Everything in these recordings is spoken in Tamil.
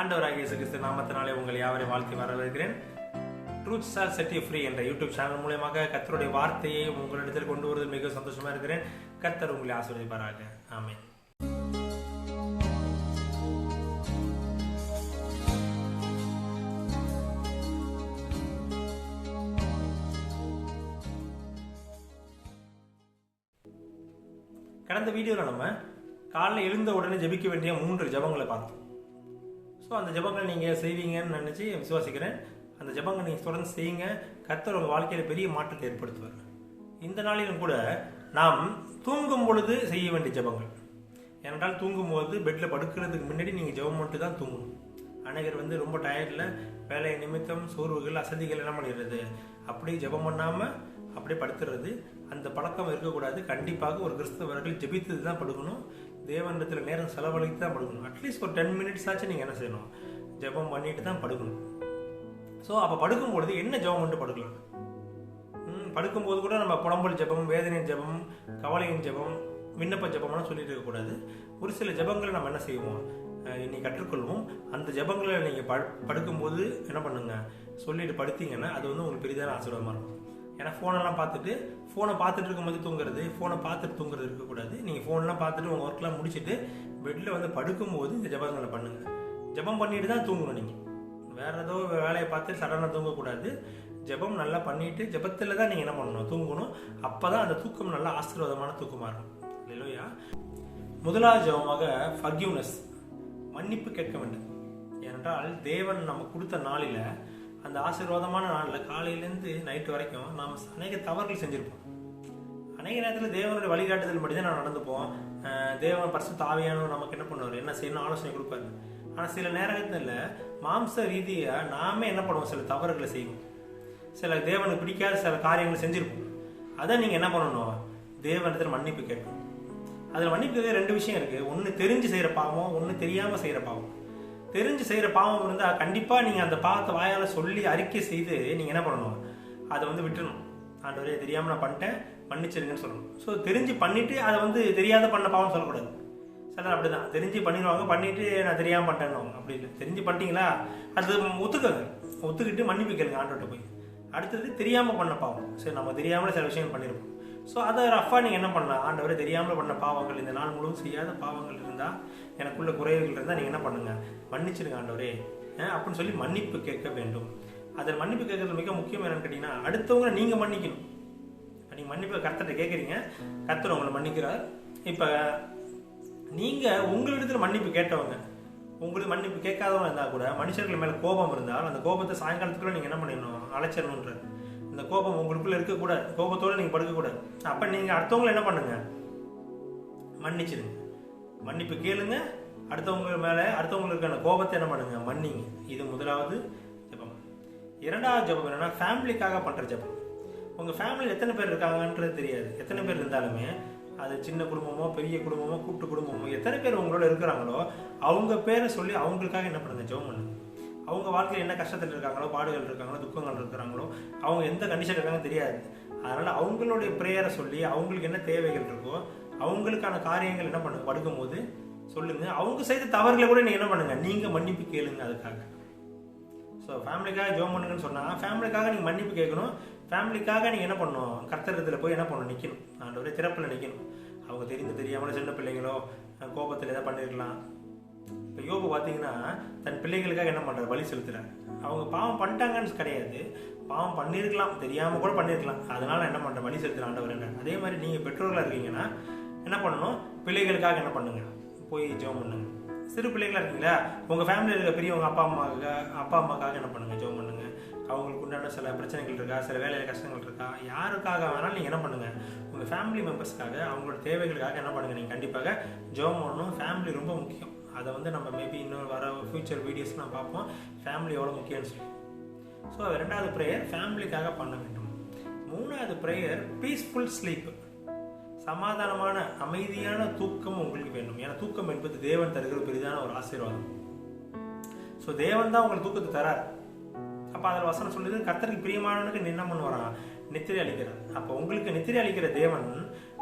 ஆண்டவராக இயேசு கிறிஸ்து நாமத்தினாலே உங்கள் யாவரை வாழ்த்தி வரவேற்கிறேன். Truth shall set thee free என்ற யூடியூப் சேனல் மூலயமாக கர்த்தருடைய வார்த்தையை உங்களிடத்தில் கொண்டு வருவது மிக சந்தோஷமா இருக்கிறேன். கர்த்தர் உங்களை ஆசீர்வதிப்பாராக. ஆமே கடந்த வீடியோவில் நம்ம காலைல எழுந்த உடனே ஜெபிக்க வேண்டிய மூன்று ஜெபங்களை பார்த்தோம். ஸோ அந்த ஜபங்களை நீங்கள் செய்வீங்கன்னு நினச்சி விசுவாசிக்கிறேன். அந்த ஜெபங்களை நீங்கள் தொடர்ந்து செய்யுங்க. கர்த்தர் உங்கள் வாழ்க்கையில் பெரிய மாற்றத்தை ஏற்படுத்துவார். இந்த நாளிலும் கூட நாம் தூங்கும் பொழுது செய்ய வேண்டிய ஜெபங்கள். ஏனென்றால் தூங்கும்போது பெட்டில் படுக்கிறதுக்கு முன்னாடி நீங்கள் ஜெபம் மட்டும் தான் தூங்கணும். அநேகர் வந்து ரொம்ப டயர்டில் வேலை நிமித்தம் சோர்வுகள் அசதிகள் என்ன பண்ணிடுறது. அப்படியே ஜெபம் பண்ணாமல் அப்படியே படுத்துறது. அந்த பழக்கம் இருக்கக்கூடாது. கண்டிப்பாக ஒரு கிறிஸ்தவர்கள் ஜெபித்தது தான் படுக்கணும். தேவனிடத்தில் நேரம் செலவழித்து தான் படுக்கணும். அட்லீஸ்ட் ஒரு டென் மினிட்ஸ் ஆச்சு நீங்கள் என்ன செய்யணும்? ஜெபம் பண்ணிட்டு தான் படுக்கணும். ஸோ அப்போ படுக்கும்பொழுது என்ன ஜெபம் பண்ணிட்டு படுக்கலாம்? ம், படுக்கும்போது கூட நம்ம புலம்பல் ஜெபம் வேதனையின் ஜெபம் கவலையின் ஜெபம் விண்ணப்ப ஜெபம்னு சொல்லிட்டு இருக்கக்கூடாது. ஒரு சில ஜெபங்களை நம்ம என்ன செய்வோம்? இன்னைக்கு கற்றுக்கொள்வோம். அந்த ஜெபங்களை நீங்கள் படு படுக்கும்போது என்ன பண்ணுங்க? சொல்லிட்டு படுத்தீங்கன்னா அது வந்து உங்களுக்கு பெரிதான ஆசீர்வாதமாக இருக்கும். ஏன்னா ஃபோனெல்லாம் பார்த்துட்டு ஃபோனை பார்த்துட்டு இருக்கும்போது தூங்குறது ஃபோனை பார்த்துட்டு தூங்குறது இருக்கக்கூடாது. நீங்கள் ஃபோன்லாம் பார்த்துட்டு உங்கள் ஒர்க்லாம் முடிச்சுட்டு பெட்டில் வந்து படுக்கும்போது இந்த ஜபங்களை பண்ணுங்கள் ஜெபம் பண்ணிட்டு தான் தூங்கணும் நீங்கள் வேற ஏதோ வேலையை பார்த்து சடனாக தூங்கக்கூடாது. ஜெபம் நல்லா பண்ணிவிட்டு ஜெபத்தில் தான் நீங்கள் என்ன பண்ணணும்? தூங்கணும். அப்போ தான் அந்த தூக்கம் நல்லா ஆசீர்வாதமான தூக்கமாக இருக்கும். இல்லையா முதலாவது ஜெபமாக ஃபர்கியூனஸ் மன்னிப்பு கேட்க வேண்டும். ஏனென்றால் தேவன் நம்ம கொடுத்த நாளில் அந்த ஆசீர்வாதமான நாளில் காலையிலேருந்து நைட்டு வரைக்கும் நாம் அநேக தவறுகள் செஞ்சுருப்போம். அநேக நேரத்தில் தேவனுடைய வழிகாட்டுதல் படி தான் நான் நடந்துப்போம் தேவன் பரிசு தாவியானவர் நமக்கு என்ன பண்ணுவார்? என்ன செய்யணும் ஆலோசனை கொடுப்பாரு. ஆனால் சில நேரத்தில் மாம்ச ரீதியாக நாமே என்ன பண்ணுவோம்? சில தவறுகளை செய்வோம். சில தேவனுக்கு பிடிக்காத சில காரியங்களை செஞ்சுருப்போம். அதை நீங்கள் என்ன பண்ணணும்? தேவனிடத்தில் மன்னிப்பு கேட்கணும். அதில் மன்னிப்பு ரெண்டு விஷயம் இருக்குது ஒன்று தெரிஞ்சு செய்கிற பாவம் ஒன்று தெரியாமல் செய்கிற பாவம். தெரிஞ்சு செய்கிற பாவம் இருந்தால் கண்டிப்பாக நீங்கள் அந்த பாவத்தை வாயால் சொல்லி அறிக்கை செய்து நீங்கள் என்ன பண்ணணும்? அதை வந்து விட்டுறணும். ஆண்டவரே தெரியாமல் நான் பண்ணிட்டேன். மன்னிச்சிருங்கன்னு சொல்லணும். ஸோ தெரிஞ்சு பண்ணிவிட்டு அதை வந்து தெரியாத பண்ண பாவம் சொல்லக்கூடாது. சிலர் அப்படிதான். தெரிஞ்சு பண்ணிடுவாங்க பண்ணிவிட்டு நான் தெரியாமல் பண்ணிட்டேன்னு அப்படி இல்லை. தெரிஞ்சு பண்ணிட்டீங்களா? அது ஒத்துக்கங்க. ஒத்துக்கிட்டு மன்னிப்பு கேளுங்க ஆண்டோட்ட போய். அடுத்தது தெரியாமல் பண்ண பாவம். சரி நம்ம தெரியாமல் சில விஷயங்கள் பண்ணியிருப்போம் ஸோ அதை ரஃபாக நீங்கள் என்ன பண்ணலாம்? ஆண்டவரே தெரியாமல் பண்ண பாவங்கள் இந்த நாள் முழுவதும் செய்யாத பாவங்கள் இருந்தால் எனக்குள்ள குறைவுகள் இருந்தால் நீங்கள் என்ன பண்ணுங்கள் மன்னிச்சிருங்க ஆண்டவரே. அப்படின்னு சொல்லி மன்னிப்பு கேட்க வேண்டும். அதில் மன்னிப்பு கேட்கறது மிக முக்கியம் என்னன்னு கேட்டிங்கன்னா அடுத்தவங்களை நீங்கள் மன்னிக்கணும். நீங்கள் மன்னிப்பை கர்த்தர்கிட்ட கேட்குறீங்க. கர்த்தர் உங்களை மன்னிக்கிறார். இப்போ நீங்கள் உங்களிடத்தில் மன்னிப்பு கேட்டவங்க உங்களுக்கு மன்னிப்பு கேட்காதவங்க இருந்தால் கூட மனுஷர்கள் மேலே கோபம் இருந்தால் அந்த கோபத்தை சாயங்காலத்துக்குள்ளே நீங்கள் என்ன பண்ணிடணும்? அழைச்சிடணுன்ற இந்த கோபம் உங்களுக்குள்ளே இருக்கக்கூடாது. கோபத்தோடு நீங்கள் படுக்கக்கூடாது. அப்போ நீங்கள் அடுத்தவங்களை என்ன பண்ணுங்க? மன்னிச்சிடுங்க. மன்னிப்பு கேளுங்க. அடுத்தவங்க மேலே அடுத்தவங்களுக்கான கோபத்தை என்ன பண்ணுங்க? மன்னிங்க. இது முதலாவது ஜெபம். இரண்டாவது ஜெபம் என்னென்னா ஃபேமிலிக்காக பண்ணுற ஜெபம். உங்கள் ஃபேமிலியில் எத்தனை பேர் இருக்காங்கன்றது தெரியாது. எத்தனை பேர் இருந்தாலுமே அது சின்ன குடும்பமோ பெரிய குடும்பமோ கூட்டு குடும்பமோ எத்தனை பேர் உங்களோட இருக்கிறாங்களோ அவங்க பேரை சொல்லி அவங்களுக்காக என்ன பண்ணுங்க? ஜெபம் பண்ணுங்க. அவங்க வாழ்க்கையில் என்ன கஷ்டத்தில் இருக்காங்களோ பாடுகள் இருக்காங்களோ துக்கங்கள் இருக்கிறாங்களோ அவங்க எந்த கண்டிஷன் இருக்காங்கன்னு தெரியாது. அதனால் அவங்களுடைய ப்ரேயரை சொல்லி அவங்களுக்கு என்ன தேவைகள் இருக்கோ அவங்களுக்கான காரியங்கள் என்ன பண்ணுங்க படுக்கும்போது சொல்லுங்கள் அவங்க செய்த தவறுகளை கூட நீங்கள் என்ன பண்ணுங்க நீங்கள் மன்னிப்பு கேளுங்க அதுக்காக. ஸோ ஃபேமிலிக்காக ஜோம் பண்ணுங்கன்னு சொன்னால் ஃபேமிலிக்காக நீங்கள் மன்னிப்பு கேட்கணும். ஃபேமிலிக்காக நீங்கள் என்ன பண்ணணும் கர்த்தரத்தில் போய் என்ன பண்ணணும் நிற்கணும் ஆண்டவரே திறப்பில் நிற்கணும் அவங்க தெரிந்து தெரியாமல் சின்ன பிள்ளைங்களோ கோபத்தில் எதாவது பண்ணிருக்கலாம். இப்போ யோபு பார்த்தீங்கன்னா தன் பிள்ளைகளுக்காக என்ன பண்ணுறாரு வழி செலுத்துறாரு. அவங்க பாவம் பண்ணிட்டாங்கன்னு கிடையாது. பாவம் பண்ணியிருக்கலாம். தெரியாமல் கூட பண்ணியிருக்கலாம். அதனால் என்ன பண்ணுற வழி செலுத்துற ஆண்டவர் அதே மாதிரி நீங்கள் பெற்றோர்களாக இருக்கீங்கன்னா என்ன பண்ணணும்? பிள்ளைகளுக்காக என்ன பண்ணுங்க? போய் ஜெபம் பண்ணுங்க. சிறு பிள்ளைகளாக இருக்கீங்களா? உங்கள் ஃபேமிலியில் இருக்க பெரியவங்க அப்பா அம்மாவுக்கு அப்பா அம்மாக்காக என்ன பண்ணுங்க? ஜெபம் பண்ணுங்க. அவங்களுக்கு உண்டான சில பிரச்சனைகள் இருக்கா? சில வேலையில் கஷ்டங்கள் இருக்கா? யாருக்காக வேணாலும் நீங்கள் என்ன பண்ணுங்கள் உங்கள் ஃபேமிலி மெம்பர்ஸ்க்காக அவங்களோட தேவைகளுக்காக என்ன பண்ணுங்க? நீங்கள் கண்டிப்பாக ஜெபம் பண்ணணும். ஃபேமிலி ரொம்ப முக்கியம். அதை வந்து நம்ம மேபி இன்னொரு வர ஃபியூச்சர் வீடியோஸ் நான் பார்ப்போம். ஃபேமிலி எவ்வளோ முக்கியம்னு சொல்லி. ஸோ ரெண்டாவது ப்ரேயர் ஃபேமிலிக்காக பண்ண வேண்டும். மூணாவது ப்ரேயர் பீஸ்ஃபுல் ஸ்லீப் சமாதானமான அமைதியான தூக்கம் உங்களுக்கு வேண்டும். ஏன்னா தூக்கம் என்பது தேவன் தருகிற பெரிதான ஒரு ஆசீர்வாதம். ஸோ தேவன் தான் உங்களுக்கு தூக்கத்தை தரார். அப்போ அதில் வசனம் சொல்லுது கத்தருக்கு பிரியமானவனுக்கு என்ன பண்ணுவாராம் நித்திரை அளிக்கிறார். அப்போ உங்களுக்கு நித்திரை அளிக்கிற தேவன்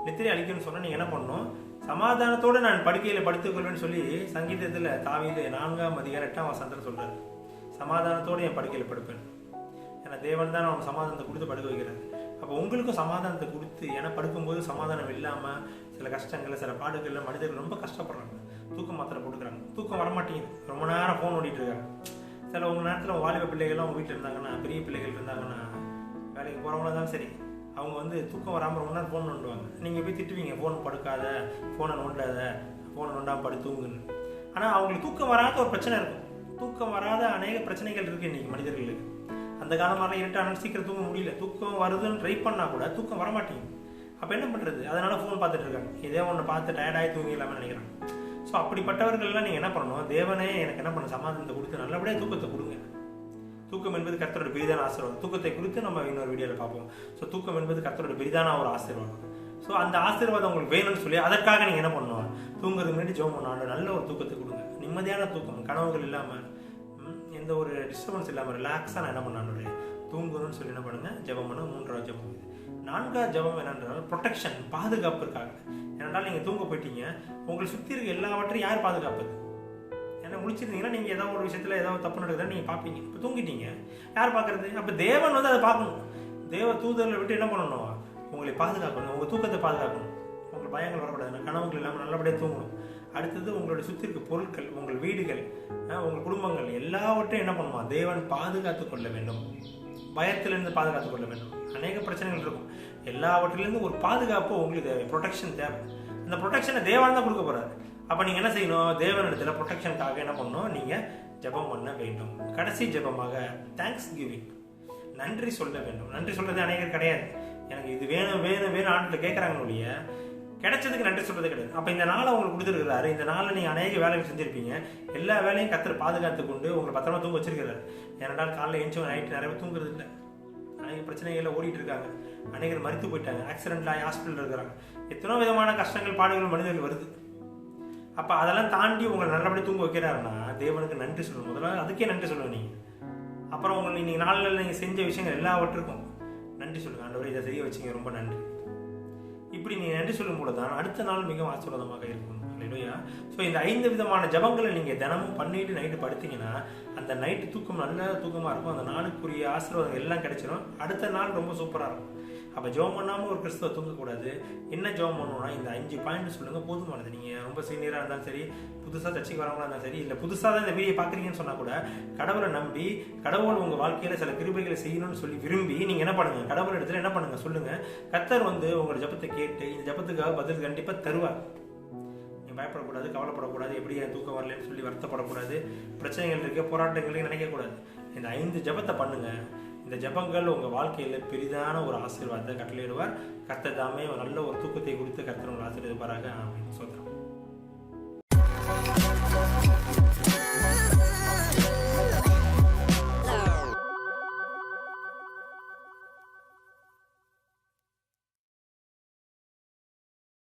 நித்திரை அளிக்கணும்னு சொன்னால் நீங்கள் என்ன பண்ணணும்? சமாதானத்தோடு நான் படுக்கையில் படுத்துக்கொள்வேன்னு சொல்லி சங்கீதத்தில் தாவீது நான்காம் அதிகாரம் எட்டாம் வசனத்தில் சொல்கிறார் சமாதானத்தோடு என் படுக்கையில் படுப்பேன். ஏன்னா தேவன் தான் அவன் சமாதானத்தை கொடுத்து படுக்க வைக்கிறார். அப்போ உங்களுக்கும் சமாதானத்தை கொடுத்து ஏன்னா படுக்கும்போது சமாதானம் இல்லாமல் சில கஷ்டங்கள் சில பாடுகளில் மனிதர்கள் ரொம்ப கஷ்டப்படுறாங்க. தூக்கம் மாத்திரை போட்டுக்கிறாங்க. தூக்கம் வரமாட்டேங்குது. ரொம்ப நேரம் ஃபோன் ஓடிட்டு இருக்காங்க. சில உங்கள் நேரத்தில் வாலிப பிள்ளைகள்லாம் உங்கள் வீட்டில் இருந்தாங்கன்னா பெரிய பிள்ளைகள் இருந்தாங்கன்னா வேலைக்கு போகிறவங்களும் தான் சரி. அவங்க வந்து தூக்கம் வராமல் ரொம்ப நேரம் ஃபோன் நோண்டுவாங்க. நீங்கள் போய் திட்டுவீங்க ஃபோன் படுக்காத ஃபோனை நோண்டாத ஃபோனை நோண்டாமல் படு தூங்குன்னு. ஆனால் அவங்களுக்கு தூக்கம் வராத ஒரு பிரச்சனை இருக்கும். தூக்கம் வராத அநேக பிரச்சனைகள் இருக்குது இன்றைக்கி மனிதர்களுக்கு. அந்த காலம் மாதிரிலாம் இருட்டான சீக்கிரம் தூங்க முடியல. தூக்கம் வருதுன்னு ட்ரை பண்ணால் கூட தூக்கம் வர மாட்டேங்குது அப்போ என்ன பண்ணுறது அதனால் ஃபோன் பார்த்துட்டு இருக்காங்க. இதே ஒன்று பார்த்து டயர்டாகி தூங்கிடலாமே நினைக்கிறாங்க. ஸோ அப்படிப்பட்டவர்கள்லாம் நீங்கள் என்ன பண்ணணும்? தேவனே எனக்கு என்ன பண்ண சமாதானத்தை கொடுத்து நல்லபடியாக தூக்கத்தை கொடுங்க. தூக்கம் என்பது கர்த்தரோட பெரிதான ஆசீர்வாதம். தூக்கத்தை குறித்து நம்ம இன்னொரு வீடியோவில் பார்ப்போம். ஸோ தூக்கம் என்பது கர்த்தரோட பெரிதான ஒரு ஆசீர்வாதம். ஸோ அந்த ஆசீர்வாதம் உங்களுக்கு வேணும்னு சொல்லி அதற்காக நீங்கள் என்ன பண்ணுவோம் தூங்குறதுக்கு முன்னாடி ஜோம் பண்ணாலும் நல்ல ஒரு தூக்கத்தை கொடுங்க. நிம்மதியான தூக்கம் கனவுகள் இல்லாமல் எந்த ஒரு டிஸ்டர்பன்ஸ் இல்லாமல் ரிலாக்ஸாக நான் என்ன பண்ணாலும் தூங்கணும்னு சொல்லி என்ன பண்ணுங்கள் ஜெபம் பண்ண மூன்றாவது ஜெபம் இது. நான்காவது ஜெபம் என்னன்றால் ப்ரொடெக்ஷன் பாதுகாப்பிற்காக. ஏனென்றால் நீங்கள் தூங்க போயிட்டீங்க. உங்களை சுற்றி இருக்க எல்லாவற்றையும் யார் பாதுகாப்பது? முடிச்சிருந்தீங்கன்னா நீங்கள் ஏதோ ஒரு விஷயத்தில் ஏதோ தப்பு நடக்குதுன்னு நீங்கள் பார்ப்பீங்க. இப்போ தூங்கிட்டீங்க. யார் பார்க்கறது? அப்போ தேவன் வந்து அதை பார்க்கணும். தேவ தூதரில் விட்டு என்ன பண்ணணும்? உங்களை பாதுகாக்கணும். உங்கள் தூக்கத்தை பாதுகாக்கணும். உங்களுக்கு பயங்கள் வரக்கூடாது. கனவுகள் இல்லாமல் நல்லபடியாக தூங்கணும். அடுத்தது உங்களுடைய சுற்றி இருக்க பொருட்கள் உங்கள் வீடுகள் உங்கள் குடும்பங்கள் எல்லாவற்றையும் என்ன பண்ணுவோம் தேவன் பாதுகாத்து கொள்ள வேண்டும். பயத்திலிருந்து பாதுகாத்து கொள்ள வேண்டும். அநேக பிரச்சனைகள் இருக்கும். எல்லாவற்றிலிருந்து ஒரு பாதுகாப்பு உங்களுக்கு தேவை. ப்ரொடெக்ஷன் தேவை. அந்த ப்ரொடெக்ஷனை தேவான் தான் கொடுக்க போகிறாரு அப்போ நீங்கள் என்ன செய்யணும்? தேவனிடத்தில் ப்ரொடெக்ஷனுக்காக என்ன பண்ணணும்? நீங்கள் ஜெபம் பண்ண வேண்டும். கடைசி ஜெபமாக தேங்க்ஸ் கிவிங் நன்றி சொல்ல வேண்டும். நன்றி சொல்கிறது அநேகர் கிடையாது. எனக்கு இது வேணும் வேணும் வேணும் ஆண்டில் கேட்குறாங்க ஒழிய கிடைச்சதுக்கு நன்றி சொல்கிறது கிடையாது. அப்போ இந்த நாளை உங்களுக்கு கொடுத்துருக்கிறாரு. இந்த நாளில் நீங்கள் அநேக வேலைகள் செஞ்சுருப்பீங்க. எல்லா வேலையும் கத்தர் பாதுகாத்து கொண்டு உங்களை பத்திரமா தூங்க வச்சிருக்கிறாரு. ஏனென்றால் காலையில் எழுந்தவங்க நைட்டு நிறைய தூங்குறது இல்லை. அநேக பிரச்சனைகளில் ஓடிட்டு இருக்காங்க. அநேகர் மறுத்து போயிட்டாங்க. ஆக்சிடென்ட்ல ஆகி ஹாஸ்பிட்டல் இருக்கிறாங்க. எத்தனோ விதமான கஷ்டங்கள் பாடுகள் மனிதர்கள் வருது. அப்போ அதெல்லாம் தாண்டி உங்களை நல்லபடியாக தூங்க வைக்கிறாருன்னா தேவனுக்கு நன்றி சொல்லணும். முதல்ல அதுக்கே நன்றி சொல்லுங்க நீங்கள் அப்புறம் உங்களை நீங்கள் நாளில் நீங்கள் செஞ்ச விஷயங்கள் எல்லாவற்றுக்கும் நன்றி சொல்லுங்க. ஆண்டவரே இதை செய்ய வச்சீங்க. ரொம்ப நன்றி. இப்படி நீ நன்றி சொல்லும் போது தான் அடுத்த நாள் மிகவும் ஆசீர்வாதமாக இருக்கும். இல்லையா ஸோ இந்த ஐந்து விதமான ஜபங்களை நீங்கள் தினமும் பண்ணிட்டு நைட்டு படுத்தீங்கன்னா அந்த நைட்டு தூக்கம் நல்ல தூக்கமாக இருக்கும். அந்த நாளுக்குரிய ஆசீர்வாதம் எல்லாம் கிடைச்சிடும் அடுத்த நாள் ரொம்ப சூப்பராக இருக்கும். அப்போ ஜோம் பண்ணாமல் ஒரு கிறிஸ்துவ தூங்கக்கூடாது. என்ன ஜோம் பண்ணணும்னா இந்த அஞ்சு பாயிண்ட் சொல்லுங்கள் போதுமானது. நீங்கள் ரொம்ப சீனியராக இருந்தாலும் சரி புதுசாக சர்ச்சைக்கு வரவங்களா இருந்தாலும் சரி இல்லை புதுசாக தான் இந்த வீடியோ பார்க்குறீங்கன்னு சொன்னால் கூட கடவுளை நம்பி கடவுள் உங்கள் வாழ்க்கையில் சில கிருபைகளை செய்யணும்னு சொல்லி விரும்பி நீங்கள் என்ன பண்ணுங்கள் கடவுள் இடத்துல என்ன பண்ணுங்கள் சொல்லுங்கள் கத்தர் வந்து உங்களோட ஜபத்தை கேட்டு இந்த ஜபத்துக்காக பதில் கண்டிப்பாக தருவார். பயப்படக்கூடாது கவலைப்படக்கூடாது எப்படி என் தூக்கம் வரலன்னு சொல்லி வருத்தப்படக்கூடாது பிரச்சனைகள் இருக்க போராட்டங்களையும் நினைக்கக்கூடாது. இந்த ஐந்து ஜபத்தை பண்ணுங்கள் இந்த ஜபங்கள் உங்கள் வாழ்க்கையில் பெரிதான ஒரு ஆசீர்வாதத்தை கட்டளையிடுவார். கர்த்தர் தாமே ஒரு நல்ல ஒரு தூக்கத்தை கொடுத்து கர்த்தர் உங்களை ஆசீர்வதிப்பாராக. ஆமென். ஸ்தோத்திரம்